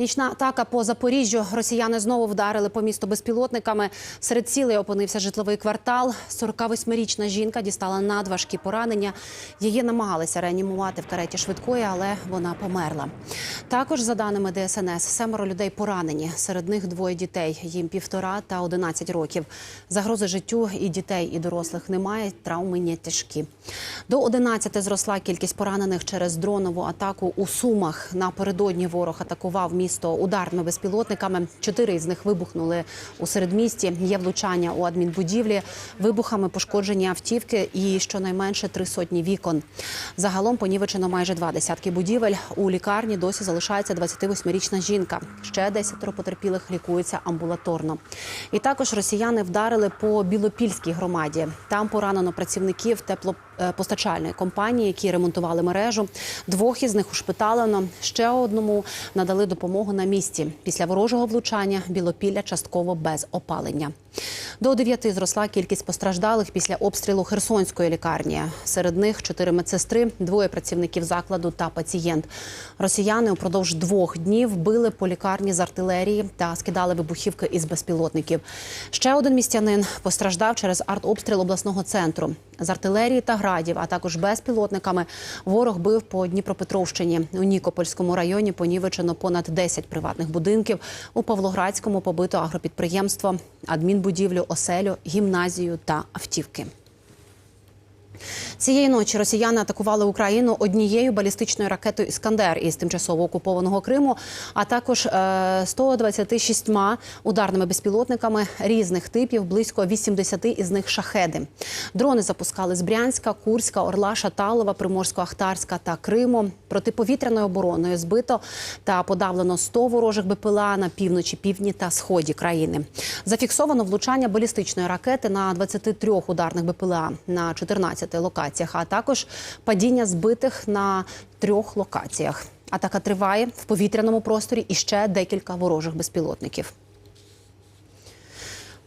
Нічна атака по Запоріжжю. Росіяни знову вдарили по місту безпілотниками. Серед цілей опинився житловий квартал. 48-річна жінка дістала надважкі поранення. Її намагалися реанімувати в кареті швидкої, але вона померла. Також, за даними ДСНС, семеро людей поранені. Серед них двоє дітей. Їм півтора та 11 років. Загрози життю і дітей, і дорослих немає. Травми не тяжкі. До 11 зросла кількість поранених через дронову атаку у Сумах. Напередодні ворог атакував місто ударними безпілотниками. Чотири із них вибухнули у середмісті. Є влучання у адмінбудівлі, вибухами пошкоджені автівки і щонайменше три сотні вікон. Загалом понівечено майже два десятки будівель. У лікарні досі залишається 28-річна жінка. Ще десятеро потерпілих лікуються амбулаторно. І також росіяни вдарили по Білопільській громаді. Там поранено працівників теплопостачальної компанії, які ремонтували мережу. Двох із них ушпиталено. Ще одному надали допомогу на місці. Після ворожого влучання Білопілля частково без опалення. До дев'яти зросла кількість постраждалих після обстрілу Херсонської лікарні. Серед них чотири медсестри, двоє працівників закладу та пацієнт. Росіяни упродовж двох днів били по лікарні з артилерії та скидали вибухівки із безпілотників. Ще один містянин постраждав через артобстріл обласного центру. З артилерії та градів, а також безпілотниками, ворог бив по Дніпропетровщині. У Нікопольському районі понівечено понад 10 приватних будинків. У Павлоградському побито агропідприємство, адмінбудівлю, оселю, гімназію та автівки. Цієї ночі росіяни атакували Україну однією балістичною ракетою Іскандер із тимчасово окупованого Криму, а також е, 126 ударними безпілотниками різних типів, близько 80 із них шахеди. Дрони запускали з Брянська, Курська, Орла, Шаталова, Приморсько-Ахтарська та Криму. Протиповітряною обороною збито та подавлено 100 ворожих БПЛА на півночі, півдні та сході країни. Зафіксовано влучання балістичної ракети на 23 ударних БПЛА на 14 локаціях, а також падіння збитих на трьох локаціях. Атака триває в повітряному просторі і ще декілька ворожих безпілотників.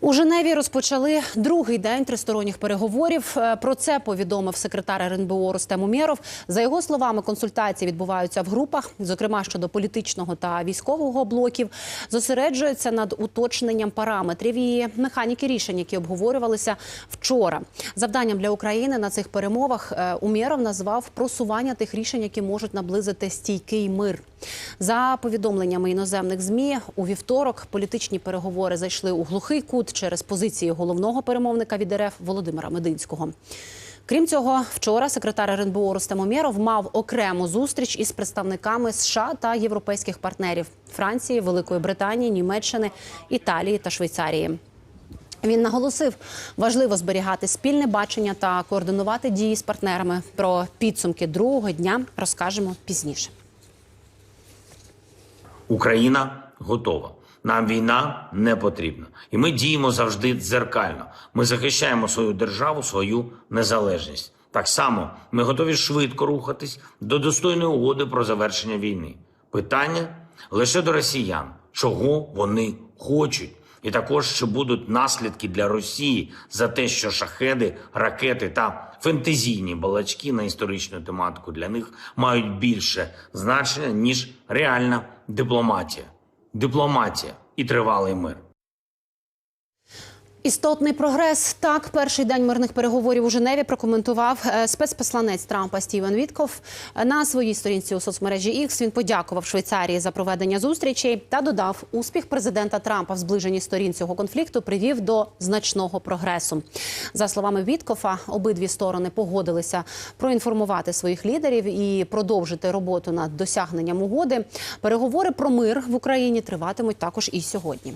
У Женеві розпочали другий день тристоронніх переговорів. Е, Про це повідомив секретар РНБО Рустем Умєров. За його словами, консультації відбуваються в групах, зокрема щодо політичного та військового блоків. Зосереджуються над уточненням параметрів і механіки рішень, які обговорювалися вчора. Завданням для України на цих перемовах е, Умєров назвав просування тих рішень, які можуть наблизити стійкий мир. За повідомленнями іноземних змі у вівторок політичні переговори зайшли у глухий кут через позиції головного перемовника від РФ Володимира Мединського. Крім цього, вчора секретар РНБО Рустем Умєров мав окрему зустріч із представниками США та європейських партнерів Франції, Великої Британії, Німеччини, Італії та Швейцарії. Він наголосив, важливо зберігати спільне бачення та координувати дії з партнерами. Про підсумки другого дня розкажемо пізніше. Україна готова. Нам війна не потрібна, і ми діємо завжди дзеркально. Ми захищаємо свою державу, свою незалежність. Так само ми готові швидко рухатись до достойної угоди про завершення війни. Питання лише до росіян, чого вони хочуть, і також чи будуть наслідки для Росії за те, що шахеди, ракети та фентезійні балачки на історичну тематику для них мають більше значення ніж реальна дипломатія. Дипломатія і тривалий мир. Істотний прогрес. Так, перший день мирних переговорів у Женеві прокоментував е, спецпосланець Трампа Стівен Вітков. Е, На своїй сторінці у соцмережі X він подякував Швейцарії за проведення зустрічей та додав, успіх президента Трампа в зближенні сторін цього конфлікту привів до значного прогресу. За словами Віткофа, обидві сторони погодилися проінформувати своїх лідерів і продовжити роботу над досягненням угоди. Переговори про мир в Україні триватимуть також і сьогодні.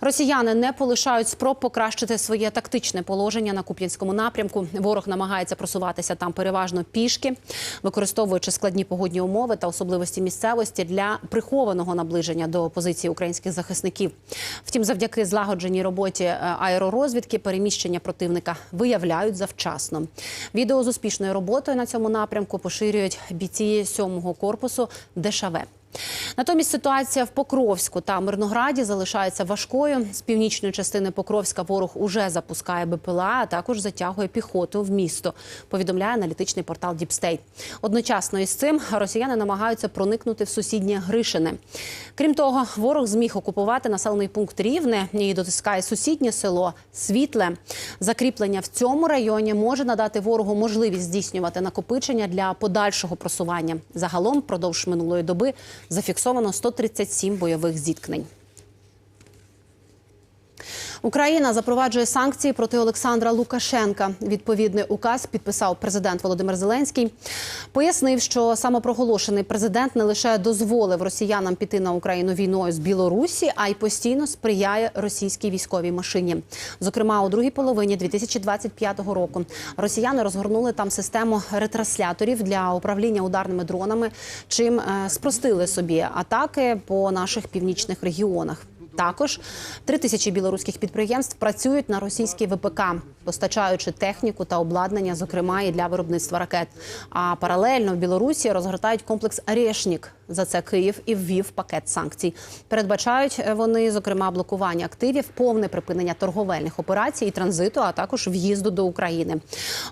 Росіяни не полишають спроб покращити своє тактичне положення на Куп'янському напрямку. Ворог намагається просуватися там переважно пішки, використовуючи складні погодні умови та особливості місцевості для прихованого наближення до позиції українських захисників. Втім, завдяки злагодженій роботі е, аеророзвідки переміщення противника виявляють завчасно. Відео з успішною роботою на цьому напрямку поширюють бійці 7-го корпусу ДШВ. Натомість ситуація в Покровську та Мирнограді залишається важкою. З північної частини Покровська ворог уже запускає БПЛА, а також затягує піхоту в місто. Повідомляє аналітичний портал Діпстейт. Одночасно із цим росіяни намагаються проникнути в сусіднє Гришине. Крім того, ворог зміг окупувати населений пункт Рівне і дотискає сусіднє село Світле. Закріплення в цьому районі може надати ворогу можливість здійснювати накопичення для подальшого просування. Загалом впродовж минулої доби зафіксовано 137 бойових зіткнень. Україна запроваджує санкції проти Олександра Лукашенка. Відповідний указ підписав президент Володимир Зеленський. Пояснив, що самопроголошений президент не лише дозволив росіянам піти на Україну війною з Білорусі, а й постійно сприяє російській військовій машині. Зокрема, у другій половині 2025 року росіяни розгорнули там систему ретрансляторів для управління ударними дронами, чим е, спростили собі атаки по наших північних регіонах. Також три тисячі білоруських підприємств працюють на російській ВПК, постачаючи техніку та обладнання, зокрема і для виробництва ракет. А паралельно в Білорусі розгортають комплекс «Решнік». За це Київ і ввів пакет санкцій. Передбачають е, вони, зокрема, блокування активів, повне припинення торговельних операцій і транзиту, а також в'їзду до України.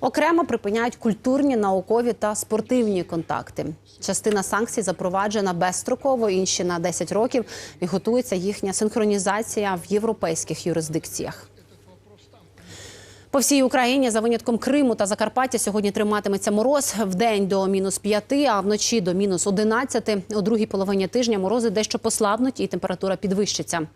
Окремо припиняють культурні, наукові та спортивні контакти. Частина санкцій запроваджена безстроково, інші на 10 років, і готується їхня синхронізація в європейських юрисдикціях. По всій Україні за винятком Криму та Закарпаття сьогодні триматиметься мороз в день до мінус 5, а вночі до мінус 11. У другій половині тижня морози дещо послабнуть і температура підвищиться.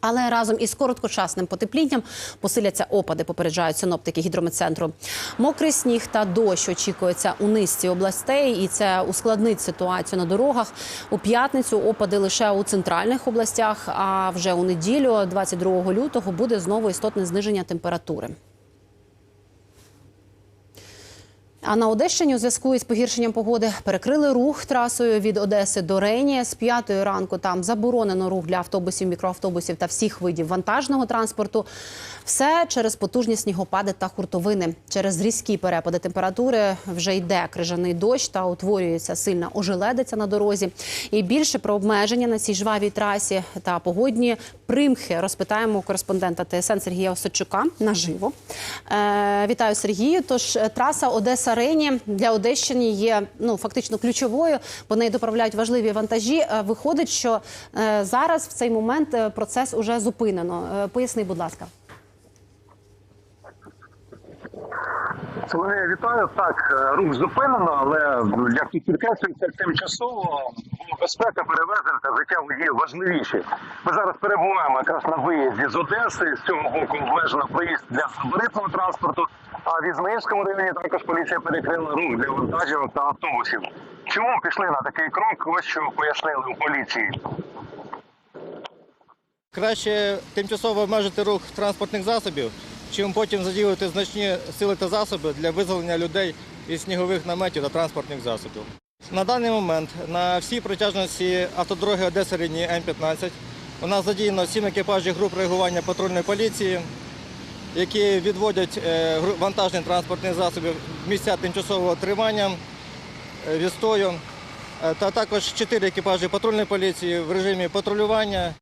Але разом із короткочасним потеплінням посиляться опади, попереджають синоптики гідрометцентру. Мокрий сніг та дощ очікується у низці областей, і це ускладнить ситуацію на дорогах. У п'ятницю опади лише у центральних областях. А вже у неділю, 22 лютого, буде знову істотне зниження температури. А на Одещині у зв'язку із погіршенням погоди перекрили рух трасою від Одеси до Рені. З п'ятої ранку там заборонено рух для автобусів, мікроавтобусів та всіх видів вантажного транспорту. Все через потужні снігопади та хуртовини. Через різкі перепади температури вже йде крижаний дощ та утворюється сильна ожеледиця на дорозі. І більше про обмеження на цій жвавій трасі та погодні примхи розпитаємо кореспондента ТСН Сергія Осадчука наживо. Е, вітаю Сергію. Тож е, траса Одеса Рені для Одещини є ну фактично ключовою. бо неї доправляють важливі вантажі. Е, Виходить, що е, зараз в цей момент е, процес уже зупинено. Поясни, будь ласка. Соломія, вітаю. Так, е, рух зупинено, але як тут підкреслюється, тимчасово безпека перевезень та життя водіїв важливіші. Ми зараз перебуваємо якраз на виїзді з Одеси. З цього боку обмежено проїзд для габаритного транспорту. А в Ізмаїльському районі також поліція перекрила рух для вантажівок та автобусів. Чому пішли на такий крок? Ось що пояснили у поліції. Краще тимчасово обмежити рух транспортних засобів, чим потім задіяти значні сили та засоби для визволення людей із снігових наметів та транспортних засобів. На даний момент на всій протяжності автодороги Одеса Рені М-15 у нас задіяно сім екіпажів груп реагування патрульної поліції, які відводять е, вантажні транспортні засоби в місця тимчасового тримання, е, відстою, Е, та також чотири екіпажі патрульної поліції в режимі патрулювання.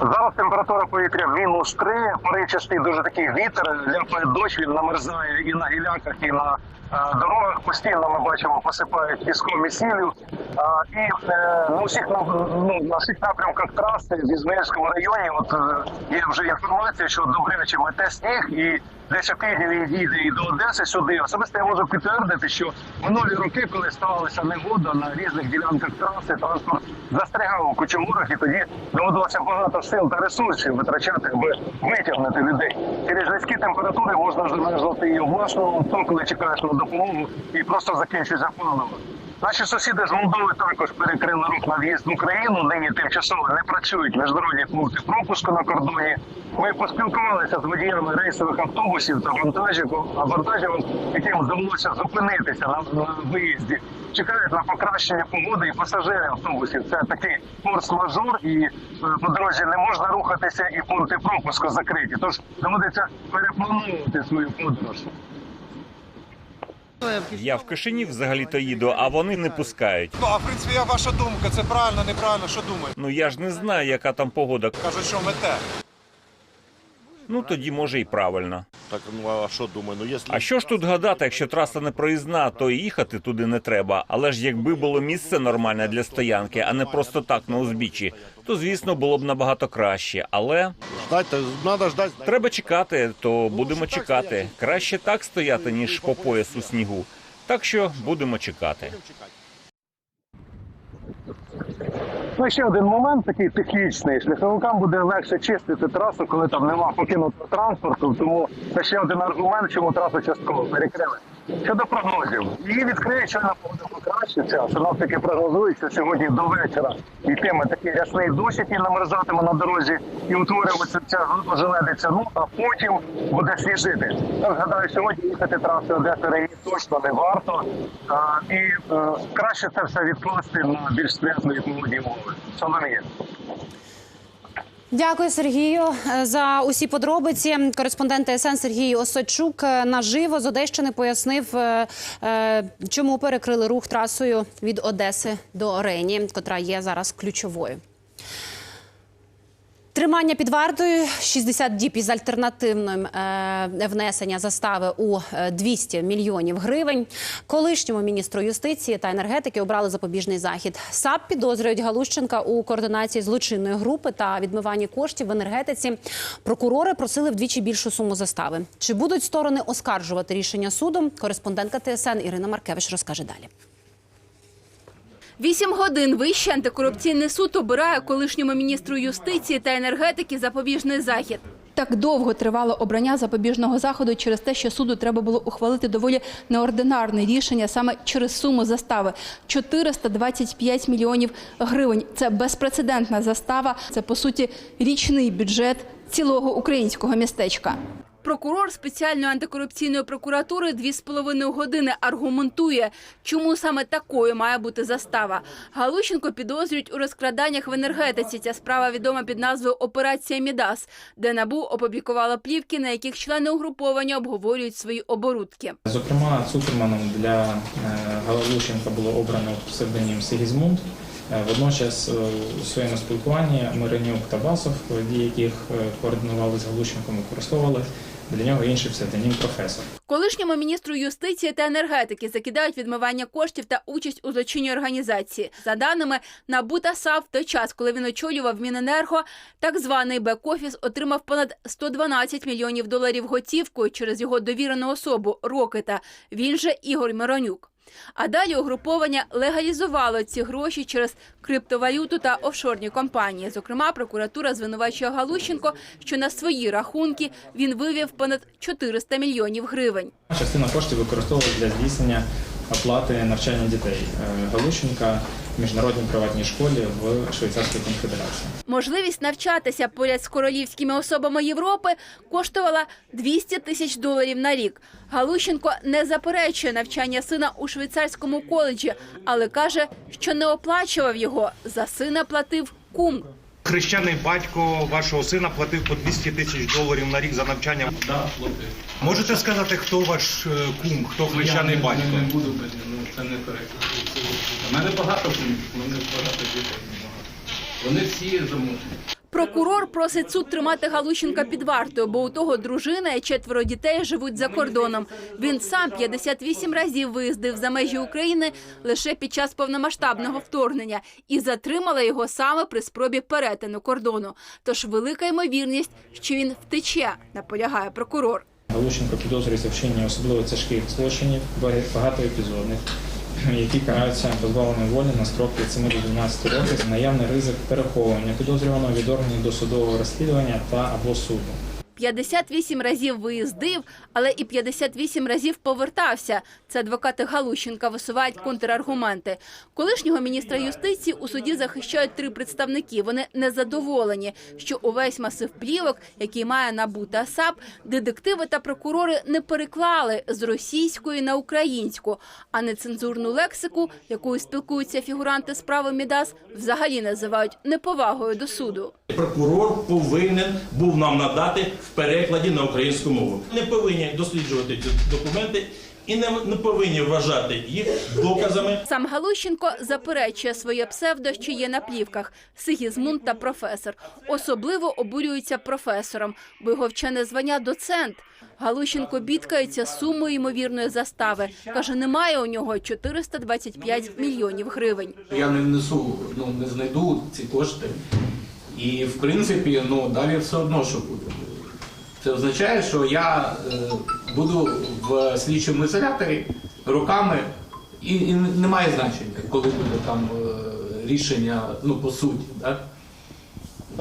Зараз температура повітря мінус 3, поривчастий дуже такий вітер, ляпає дощ, він намерзає і на гіляках, і на е, дорогах. Постійно ми бачимо, посипають піском і сіллю. А, і е, на усіх на, ну, на всіх напрямках траси в Ізмаїльському районі от, е, є вже інформація, що добряче мете сніг і десь у Києві їде і до Одеси сюди. Особисто я можу підтвердити, що минулі роки, коли ставалася негода на різних ділянках траси, транспорт застрягав у кучемурах, і тоді доводилося багато сил та ресурсів витрачати, аби витягнути людей. Через низькі температури можна замерзнути і у власному коли чекаєш на допомогу, і просто закінчується паливо. Наші сусіди з Молдови також перекрили рух на в'їзд в Україну. Нині тимчасово не працюють міжнародні пункти пропуску на кордоні. Ми поспілкувалися з водіями рейсових автобусів та вантажівок, а вантажівок, яким довелося зупинитися на виїзді, чекають на покращення погоди і пасажири автобусів. Це такий форс-мажор, і е, по дорозі не можна рухатися, і пункти пропуску закриті. Тож доводиться переплановувати свою подорож. Я в Кишинів взагалі-то їду, а вони не пускають. Ну, а в принципі, я ваша думка, це правильно, неправильно, що думаєте? Ну я ж не знаю, яка там погода. Кажуть, що мете. Ну тоді може і правильно. Так, ну а що думаю? Ну, якщо... А що ж тут гадати, якщо траса не проїзна, то і їхати туди не треба. Але ж якби було місце нормальне для стоянки, а не просто так на узбіччі, то звісно було б набагато краще. Але Ждать, надо ждать. треба чекати, то будемо чекати. Краще так стояти, ніж по пояс у снігу. Так що будемо чекати. Ну, ще один момент такий технічний. Шляховикам буде легше чистити трасу, коли там нема покинутого транспорту. Тому це ще один аргумент, чому трасу частково перекрили. Щодо прогнозів, її відкриє, щойно погода покращиться. Синоптики прогнозують, що сьогодні до вечора йтиме такий рясний дощ, який намерзатиме на дорозі, і утворюватися ця ожеледиця. Ну а потім буде свіжити. Я згадаю, сьогодні їхати трасою Одеси Рені точно не варто. А, і е, краще це все відкласти на більш сприятливі погодні умови. Соломія. Дякую, Сергію, е, за усі подробиці. Кореспондент ТСН Сергій Осадчук е, наживо з Одещини пояснив, е, чому перекрили рух трасою від Одеси до Рені, котра є зараз ключовою. Тримання під вартою 60 діб із альтернативним е, внесення застави у е, 200 мільйонів гривень. Колишньому міністру юстиції та енергетики обрали запобіжний захід. САП підозрюють Галущенка у координації злочинної групи та відмиванні коштів в енергетиці. Прокурори просили вдвічі більшу суму застави. Чи будуть сторони оскаржувати рішення суду? Кореспондентка ТСН Ірина Маркевич розкаже далі. Вісім годин Вищий антикорупційний суд обирає колишньому міністру юстиції та енергетики запобіжний захід. Так довго тривало обрання запобіжного заходу через те, що суду треба було ухвалити доволі неординарне рішення саме через суму застави 425 мільйонів гривень. Це безпрецедентна застава. Це по суті річний бюджет цілого українського містечка. Прокурор спеціальної антикорупційної прокуратури дві з половиною години аргументує, чому саме такою має бути застава. Галущенко підозрюють у розкраданнях в енергетиці. Ця справа відома під назвою Операція Мідас, де набу опублікувала плівки, на яких члени угруповання обговорюють свої оборудки. Зокрема, Цукерманом для е, Галалущенка було обрано псевдонім Сигізмунд. Е, Водночас е, у своєму спілкуванні Миренюк та Басов, дії яких координували з Галущенком, використовували для нього інший псевдонім професор. Колишньому міністру юстиції та енергетики закидають відмивання коштів та участь у злочинній організації. За даними НАБУ та САВ, той час, коли він очолював Міненерго, так званий бек-офіс отримав понад 112 мільйонів доларів готівкою через його довірену особу Рокета. Він же Ігор Миронюк. А далі угруповання легалізувало ці гроші через криптовалюту та офшорні компанії. Зокрема, прокуратура звинувачує Галущенко, що на свої рахунки він вивів понад 400 мільйонів гривень. Частина коштів використовувалась для здійснення оплати навчання дітей е, Галущенка міжнародній приватній школі в Швейцарській конфедерації. Можливість навчатися поряд з королівськими особами Європи коштувала 200 тисяч доларів на рік. Галущенко не заперечує навчання сина у швейцарському коледжі, але каже, що не оплачував його. За сина платив кум. Хрещений батько вашого сина платив по 200 тисяч доларів на рік за навчання. Да, платив. Можете сказати, хто ваш е, кум, хто хрещений Я не- батько? Не, не буду, ну це не коректно. У мене багато кумів, у мене багато дітей. багато. Вони всі замужні. Прокурор просить суд тримати Галущенка під вартою, бо у того дружина і четверо дітей живуть за кордоном. Він сам 58 разів виїздив за межі України лише під час повномасштабного вторгнення і затримала його саме при спробі перетину кордону. Тож велика ймовірність, що він втече, наполягає прокурор. Галущенко підозрюється в вчиненні особливо тяжких злочинів, багатоепізодних, які караються позбавленням волі на строк від 7 до 12 років, наявний ризик переховування підозрюваного від органів досудового розслідування та або суду. 58 разів виїздив, але і 58 разів повертався. Це адвокати Галущенка висувають контраргументи. Колишнього міністра юстиції у суді захищають три представники. Вони незадоволені, що увесь масив плівок, який має НАБУ та САП, детективи та прокурори не переклали з російської на українську, а нецензурну лексику, якою спілкуються фігуранти справи Мідас, взагалі називають неповагою до суду. Прокурор повинен був нам надати в перекладі на українську мову. Не повинні досліджувати ці документи і не, не повинні вважати їх доказами Сам Галущенко заперечує своє псевдо, що є на плівках – Сигізмунд та професор. Особливо обурюється професором, бо його вчене звання – доцент. Галущенко бідкається сумою ймовірної застави. Каже, немає у нього 425 мільйонів гривень. Я не внесу, ну не знайду ці кошти. І в принципі, ну далі все одно що буде. Це означає, що я е, буду в слідчому ізоляторі руками, і, і немає значення, коли буде там е, рішення, ну по суті. Да?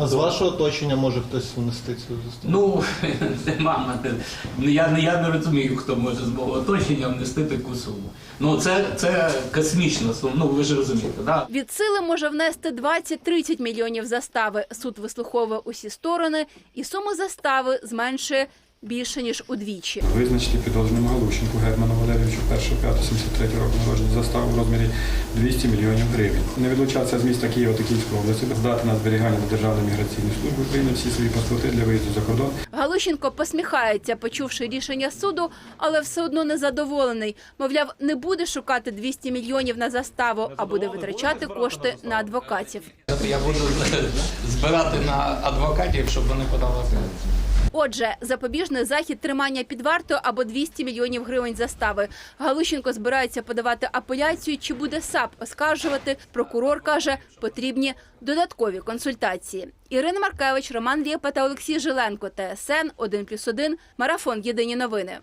А з вашого оточення може хтось внести цю зустріч? Ну, нема мене. Ну, Я, не- я не розумію, хто може з мого оточення внести таку суму. Ну це, це космічна сума, ну ви ж розумієте, да? Від сили може внести 20-30 мільйонів застави. Суд вислуховує усі сторони, і суму застави зменшує більше ніж удвічі. Визначити підозрюваному Галущенку Герману Валерійовичу 1.5.73 року народження заставу в розмірі 200 мільйонів гривень. Не відлучатися з міста Києва та Київської області, здати на зберігання до Державної міграційної служби України всі свої паспорти для виїзду за кордон. Галущенко посміхається, почувши рішення суду, але все одно незадоволений. Мовляв, не буде шукати 200 мільйонів на заставу, а буде витрачати кошти на адвокатів. Я буду збирати на адвокатів, щоб вони подали. Отже, запобіжний захід тримання під вартою або 200 мільйонів гривень застави. Галущенко збирається подавати апеляцію. Чи буде САП оскаржувати? Прокурор каже, потрібні додаткові консультації. Ірина Маркевич, Роман Рєпа та Олексій Жиленко. ТСН 1+,1. Марафон. Єдині новини.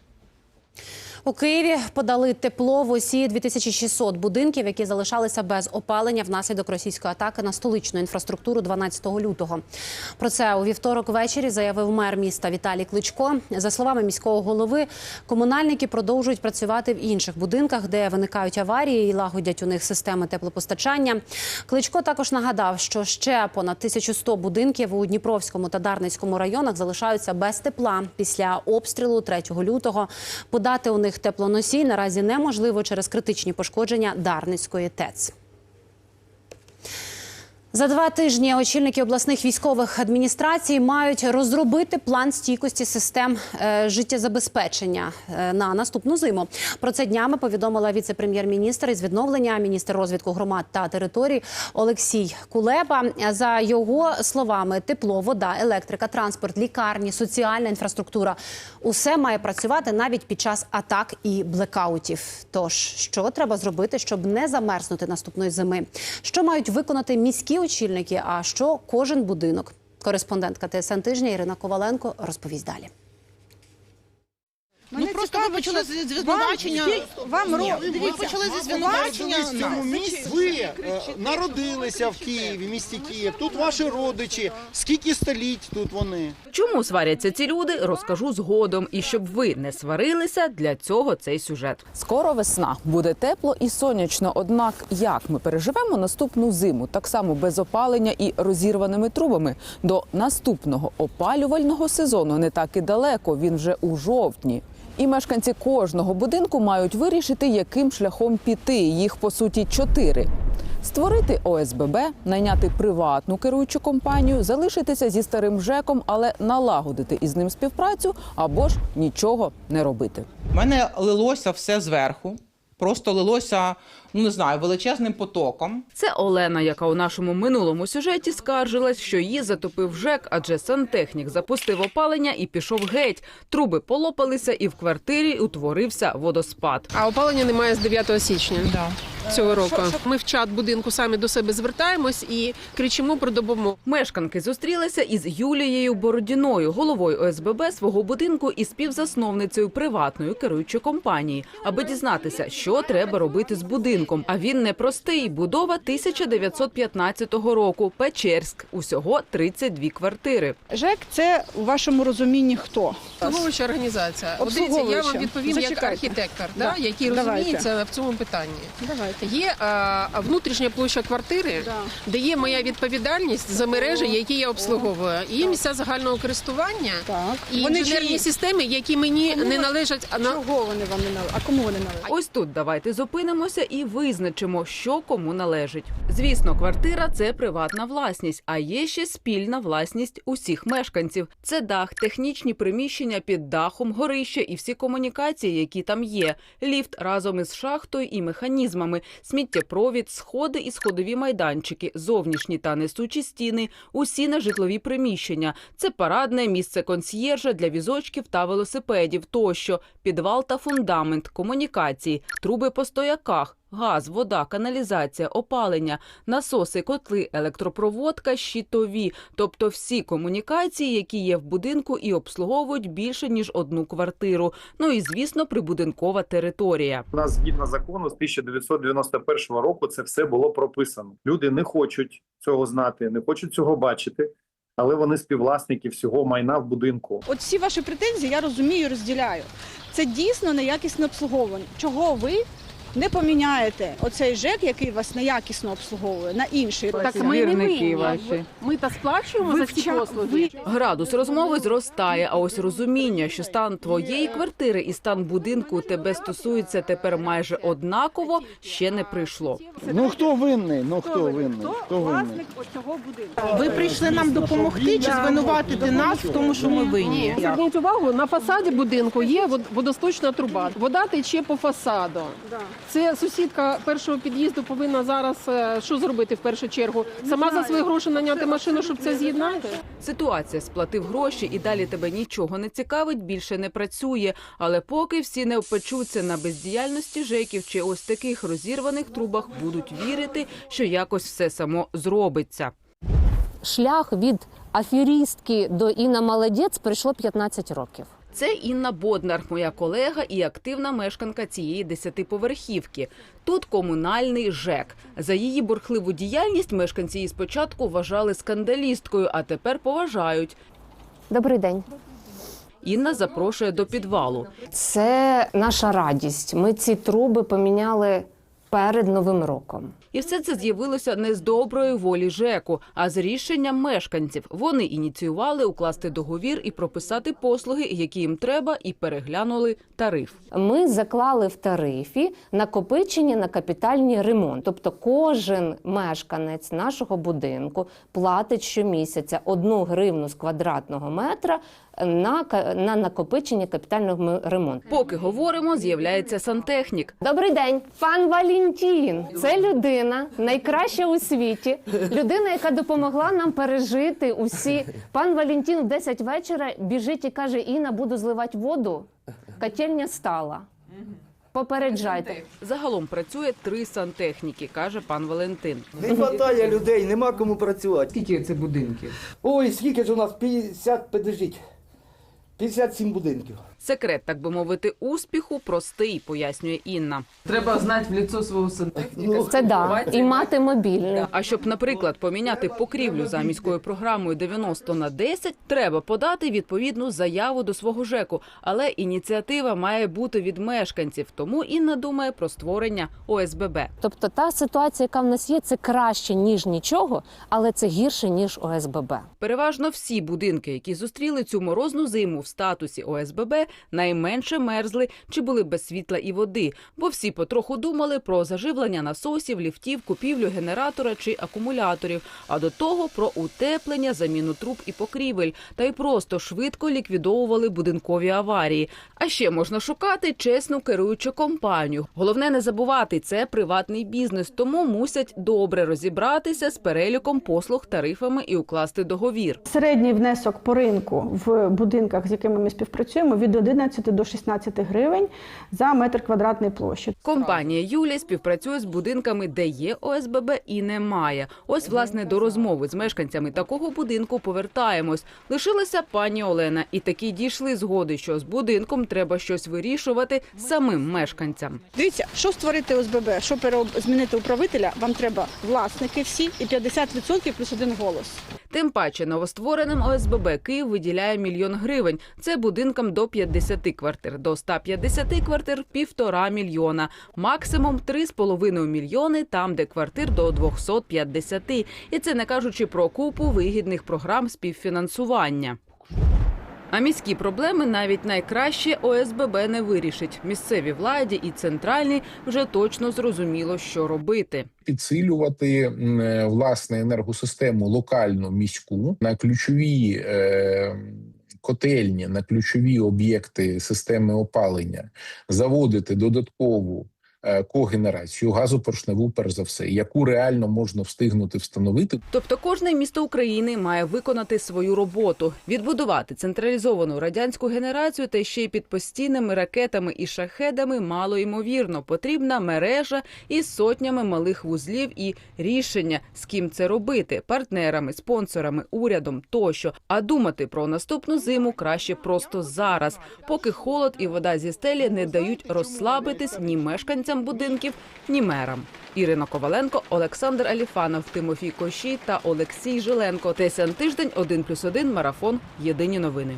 У Києві подали тепло в усі 2600 будинків, які залишалися без опалення внаслідок російської атаки на столичну інфраструктуру 12 лютого. Про це у вівторок ввечері заявив мер міста Віталій Кличко. За словами міського голови, комунальники продовжують працювати в інших будинках, де виникають аварії і лагодять у них системи теплопостачання. Кличко також нагадав, що ще понад 1100 будинків у Дніпровському та Дарницькому районах залишаються без тепла після обстрілу 3 лютого. Подати у них теплоносій наразі неможливо через критичні пошкодження Дарницької ТЕЦ. За два тижні очільники обласних військових адміністрацій мають розробити план стійкості систем е, життєзабезпечення е, на наступну зиму. Про це днями повідомила віце-прем'єр-міністр із відновлення, міністр розвитку громад та територій Олексій Кулеба. За його словами, тепло, вода, електрика, транспорт, лікарні, соціальна інфраструктура усе має працювати навіть під час атак і блекаутів. Тож що треба зробити, щоб не замерзнути наступної зими? Що мають виконати міські очільники? А що кожен будинок? Кореспондентка ТСН тижня Ірина Коваленко розповість далі. Ну просто ви почали з звинувачення. Вам ви почали зі звинувачення. в цьому місці. Ви е, народилися в Києві, місті Київ. Тут ваші родичі. Скільки століть тут вони? Чому сваряться ці люди, розкажу згодом. І щоб ви не сварилися, для цього цей сюжет. Скоро весна буде тепло і сонячно. Однак, як ми переживемо наступну зиму, так само без опалення і розірваними трубами. До наступного опалювального сезону не так і далеко. Він вже у жовтні. І мешканці кожного будинку мають вирішити, яким шляхом піти. Їх по суті чотири. Створити ОСББ, найняти приватну керуючу компанію, залишитися зі старим ЖЕКом, але налагодити із ним співпрацю або ж нічого не робити. У мене лилося все зверху. Просто лилося, ну не знаю, величезним потоком. Це Олена, яка у нашому минулому сюжеті скаржилась, що її затопив ЖЕК, адже сантехнік запустив опалення і пішов геть. Труби полопалися, і в квартирі утворився водоспад. А опалення немає з 9 січня цього року. Ми в чат будинку самі до себе звертаємось і кричимо про допомогу. Мешканки зустрілися із Юлією Бородіною, головою ОСББ свого будинку і співзасновницею приватної керуючої компанії, аби дізнатися, що треба робити з будинком. А він непростий. Будова 1915 року. Печерськ. Усього 32 квартири. ЖЕК це у вашому розумінні хто? Обслуговуюча організація. Дивіться, я вам відповім як архітектор, да. який розуміється в цьому питанні. Давайте. Є а, внутрішня площа квартири, де є моя відповідальність за мережі, які я обслуговую. Є місця загального користування і інженерні системи, які мені не належать. А на... Ось тут давайте зупинимося і визначимо, що кому належить. Звісно, квартира це приватна власність, а є ще спільна власність усіх мешканців. Це дах, технічні приміщення під дахом, горище і всі комунікації, які там є. Ліфт разом із шахтою і механізмами, сміттєпровід, сходи і сходові майданчики, зовнішні та несучі стіни, усі на житлові приміщення. Це парадне місце консьєржа для візочків та велосипедів тощо, підвал та фундамент, комунікації, труби по стояках, газ, вода, каналізація, опалення, насоси, котли, електропроводка, щитові, тобто всі комунікації, які є в будинку і обслуговують більше ніж одну квартиру. Ну і звісно, прибудинкова територія. У нас згідно закону з 1991 року це все було прописано. Люди не хочуть цього знати, не хочуть цього бачити, але вони співвласники всього майна в будинку. От всі ваші претензії я розумію, розділяю. Це дійсно неякісне обслуговування. Чого ви не поміняєте оцей ЖЕК, який вас неякісно обслуговує, на інший? Так ми не винні. ваші. Ми та сплачуємо Ви за ці послуги. Градус розмови зростає, а ось розуміння, що стан твоєї квартири і стан будинку тебе стосується тепер майже однаково, ще не прийшло. Ну хто винний? Ну хто винний? Хто винний? власник оцього будинку? Ви прийшли нам допомогти чи звинуватити нас в тому, що ми винні? Зверніть увагу, на фасаді будинку є водосточна труба. Вода тече по фасаду. Це сусідка першого під'їзду повинна зараз е, що зробити в першу чергу? Сама за свої гроші наняти машину, щоб це з'єднати? Ситуація сплатив гроші і далі тебе нічого не цікавить, більше не працює. Але поки всі не впечуться на бездіяльності жеків чи ось таких розірваних трубах, будуть вірити, що якось все само зробиться. Шлях від аферістки до Інна Молодець пройшло 15 років. Це Інна Боднар, моя колега і активна мешканка цієї десятиповерхівки. Тут комунальний ЖЕК. За її бурхливу діяльність мешканці її спочатку вважали скандалісткою, а тепер поважають. Добрий день. Інна запрошує до підвалу. Це наша радість. Ми ці труби поміняли перед Новим роком. І все це з'явилося не з доброї волі ЖЕКу, а з рішенням мешканців. Вони ініціювали укласти договір і прописати послуги, які їм треба, і переглянули тариф. Ми заклали в тарифі накопичення на капітальний ремонт. Тобто кожен мешканець нашого будинку платить щомісяця одну гривну з квадратного метра на, на накопичення капітального ремонту. Поки говоримо, з'являється сантехнік. Добрий день, пан Валентін. Це людина найкраща у світі. Людина, яка допомогла нам пережити усі. Пан Валентін в 10 вечора біжить і каже: Інна, буду зливати воду. Котельня стала. Попереджайте. Загалом працює три сантехніки, каже пан Валентин. Не вистачає людей, нема кому працювати. Скільки це будинків? Ой, скільки ж у нас? 50, Pizza de Simbo dentro. Секрет, так би мовити, успіху простий, пояснює Інна. Треба знати в ліцо свого сантехніка. Це да. І мати мобільний. А щоб, наприклад, поміняти покрівлю за міською програмою 90 на 10, треба подати відповідну заяву до свого ЖЕКу. Але ініціатива має бути від мешканців. Тому Інна думає про створення ОСББ. Тобто та ситуація, яка в нас є, це краще ніж нічого, але це гірше ніж ОСББ. Переважно всі будинки, які зустріли цю морозну зиму в статусі ОСББ, найменше мерзли чи були без світла і води, бо всі потроху думали про заживлення насосів, ліфтів, купівлю генератора чи акумуляторів, а до того про утеплення, заміну труб і покрівель, та й просто швидко ліквідовували будинкові аварії. А ще можна шукати чесну керуючу компанію. Головне не забувати, це приватний бізнес, тому мусять добре розібратися з переліком послуг, тарифами і укласти договір. Середній внесок по ринку в будинках, з якими ми співпрацюємо, від 11 до 16 гривень за метр квадратний площі. Компанія Юлія співпрацює з будинками, де є ОСББ і немає. Ось власне до розмови з мешканцями такого будинку повертаємось. Лишилася пані Олена, і такі дійшли згоди, що з будинком треба щось вирішувати самим мешканцям. Дивіться, що створити ОСББ, що переоб- змінити управителя, вам треба власники всі і 50% плюс один голос. Тим паче новоствореним ОСББ Київ виділяє мільйон гривень. Це будинкам до 50 квартир, до 150 квартир – півтора мільйона. Максимум 3,5 мільйони там, де квартир до 250. І це не кажучи про купу вигідних програм співфінансування. А міські проблеми навіть найкраще ОСББ не вирішить. Місцевій владі і центральній вже точно зрозуміло, що робити. підсилювати е, власне енергосистему локальну міську на ключові е, котельні, на ключові об'єкти системи опалення, заводити додаткову когенерацію газопоршневу, перш за все, яку реально можна встигнути встановити. Тобто кожне місто України має виконати свою роботу, відбудувати централізовану радянську генерацію та ще й під постійними ракетами і шахедами мало ймовірно. Потрібна мережа із сотнями малих вузлів і рішення, з ким це робити партнерами, спонсорами, урядом тощо. А думати про наступну зиму краще просто зараз, поки холод і вода зі стелі не дають розслабитись ні мешканцям будинків, ні мерам. Ірина Коваленко, Олександр Аліфанов, Тимофій Кощій та Олексій Жиленко. ТСН тиждень 1+,1, марафон. Єдині новини.